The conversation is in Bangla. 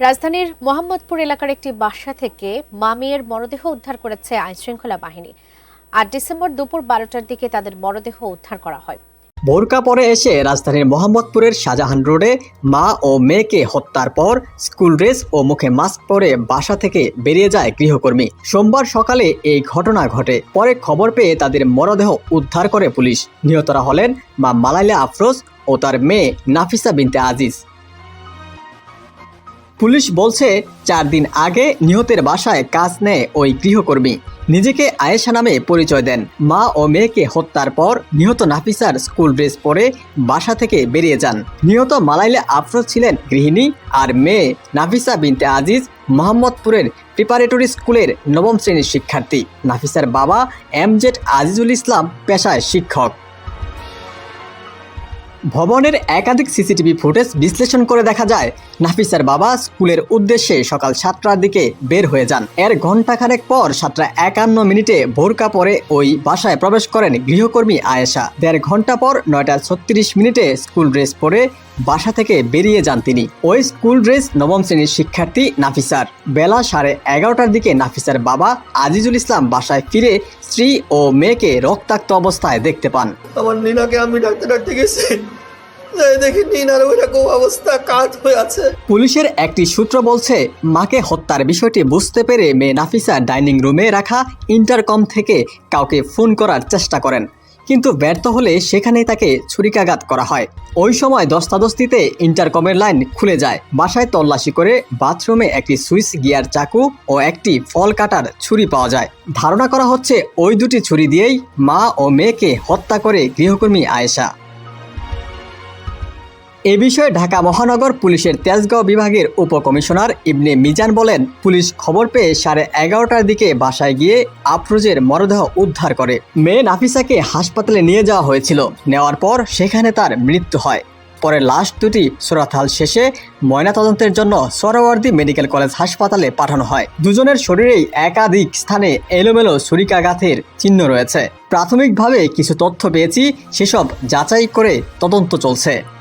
রাজধানীর মোহাম্মদপুর এলাকার একটি বাসা থেকে মা মেয়ের মরদেহ উদ্ধার করেছে আইনশৃঙ্খলা বাহিনী। আট ডিসেম্বর দুপুর বারোটার দিকে তাদের মরদেহ উদ্ধার করা হয়। বোরকা পরে এসে রাজধানীর মোহাম্মদপুরের শাহজাহান রোডে মা ও মেয়েকে হত্যার পর স্কুল ড্রেস ও মুখে মাস্ক পরে বাসা থেকে বেরিয়ে যায় গৃহকর্মী। সোমবার সকালে এই ঘটনা ঘটে। পরে খবর পেয়ে তাদের মরদেহ উদ্ধার করে পুলিশ। নিহতরা হলেন মা মালাইলা আফরোজ ও তার মেয়ে নাফিসা বিনতে আজিজ। পুলিশ বলছে, চার দিন আগে নিহতের বাসায় কাজ নেয় ওই গৃহকর্মী। নিজেকে আয়েশা নামে পরিচয় দেন। মা ও মেয়েকে হত্যার পর নিহত নাফিসার স্কুল ড্রেস পরে বাসা থেকে বেরিয়ে যান। নিহত মালাইলে আফরোজ ছিলেন গৃহিণী আর মেয়ে নাফিসা বিনতে আজিজ মোহাম্মদপুরের প্রিপারেটরি স্কুলের নবম শ্রেণির শিক্ষার্থী। নাফিসার বাবা এমজেড আজিজুল ইসলাম পেশায় শিক্ষক। ভবনের একাধিক সিসিটিভি ফুটেজ বিশ্লেষণ করে দেখা যায়, নাফিসার বাবা স্কুলের উদ্দেশ্যে সকাল সাতটার দিকে বের হয়ে যান। এর ঘণ্টাখানেক পর সাতটা একান্ন মিনিটে ভোরকা পরে ওই বাসায় প্রবেশ করেন গৃহকর্মী আয়েশা। দেড় ঘণ্টা পর নয়টা ছত্রিশ মিনিটে স্কুল ড্রেস পরে বাসা থেকে বেরিয়ে যান তিনি। ওই স্কুল ড্রেস নবম শ্রেণির শিক্ষার্থী নাফিসার। বেলা সাড়ে এগারোটার দিকে নাফিসার বাবা আজিজুল ইসলাম বাসায় ফিরে স্ত্রী ও মেয়েকে রক্তাক্ত অবস্থায় দেখতে পান। আমার নিনাকে আমি ডাকতে ডাকতে গেছি। হয়ে পুলিশের একটি সূত্র বলছে মাকে হত্যার বিষয়টি বুঝতে পেরে মেয়ে নাফিসা ডাইনিং রুমে রাখা ইন্টারকম থেকে কাউকে ফোন করার চেষ্টা করেন। কিন্তু ব্যর্থ হলে সেখানেই তাকে ছুরিকাঘাত করা হয়। ওই সময় দস্তাদস্তিতে ইন্টারকমের লাইন খুলে যায়। বাসায় তল্লাশি করে বাথরুমে একটি সুইচ গিয়ার চাকু ও একটি ফল কাটার ছুরি পাওয়া যায়। ধারণা করা হচ্ছে ওই দুটি ছুরি দিয়েই মা ও মেয়েকে হত্যা করে গৃহকর্মী আয়েশা। এ বিষয়ে ঢাকা মহানগর পুলিশের তেজগাঁও বিভাগের উপকমিশনার ইবনে মিজান বলেন, পুলিশ খবর পেয়ে সাড়ে এগারোটার দিকে বাসায় গিয়ে আফরোজের মরদেহ উদ্ধার করে। মেয়ে নাফিসাকে হাসপাতালে নিয়ে যাওয়া হয়েছিল। নেওয়ার পর সেখানে তার মৃত্যু হয়। পরে লাশ দুটি সোরাথাল শেষে ময়নাতদন্তের জন্য সরওয়ার্দী মেডিকেল কলেজ হাসপাতালে পাঠানো হয়। দুজনের শরীরেই একাধিক স্থানে এলোমেলো ছুরিকাঘাতের চিহ্ন রয়েছে। প্রাথমিকভাবে কিছু তথ্য পেয়েছি, সেসব যাচাই করে তদন্ত চলছে।